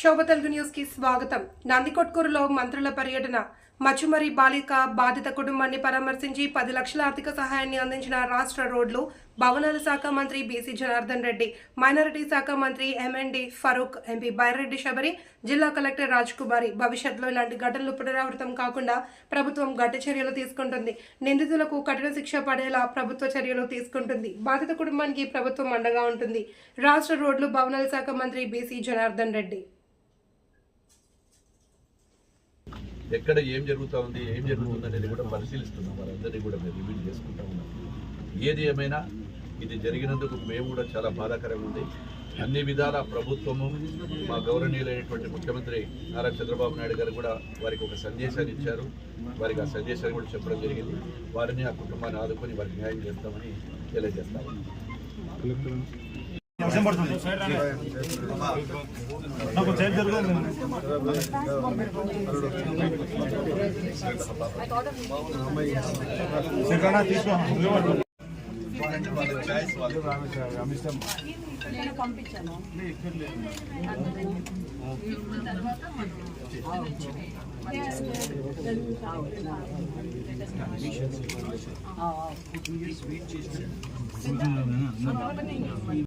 శోభ తెలుగు న్యూస్కి స్వాగతం. నందికొట్కూరులో మంత్రుల పర్యటన. మచ్చుమరి బాలిక బాధిత కుటుంబాన్ని పరామర్శించి పది లక్షల ఆర్థిక సహాయాన్ని అందించిన రాష్ట్ర రోడ్లు భవనాల శాఖ మంత్రి బీసీ జనార్దన్ రెడ్డి మైనారిటీ శాఖ మంత్రి ఎంఎన్డి ఫరూక్ ఎంపీ బైరెడ్డి శబరి జిల్లా కలెక్టర్ రాజ్ కుమారి. భవిష్యత్తులో ఇలాంటి ఘటనలు పునరావృతం కాకుండా ప్రభుత్వం గట్టి చర్యలు తీసుకుంటుంది. నిందితులకు కఠిన శిక్ష పడేలా ప్రభుత్వ చర్యలు తీసుకుంటుంది. బాధిత కుటుంబానికి ప్రభుత్వం అండగా ఉంటుంది. రాష్ట్ర రోడ్లు భవనాల శాఖ మంత్రి బీసీ జనార్దన్ రెడ్డి. ఎక్కడ ఏం జరుగుతూ ఉంది ఏం జరుగుతుంది అనేది కూడా పరిశీలిస్తున్నాం. వారందరినీ కూడా మేము రివ్యూ చేసుకుంటా ఉన్నాం. ఏది ఏమైనా ఇది జరిగినందుకు మేము కూడా చాలా బాధాకరంగా ఉంది. అన్ని విధాల ప్రభుత్వము మా గౌరవనీయులైనటువంటి ముఖ్యమంత్రి నారా చంద్రబాబు నాయుడు గారు కూడా వారికి ఒక సందేశాన్ని ఇచ్చారు. వారికి ఆ సందేశాన్ని కూడా చెప్పడం జరిగింది. వారిని ఆ కుటుంబాన్ని ఆదుకొని వారికి న్యాయం చేస్తామని తెలియజేస్తాము వర్షం పడుతుంది నాకు చేతి జరుగు సెకండ్ తీసుకో నేను పంపించాను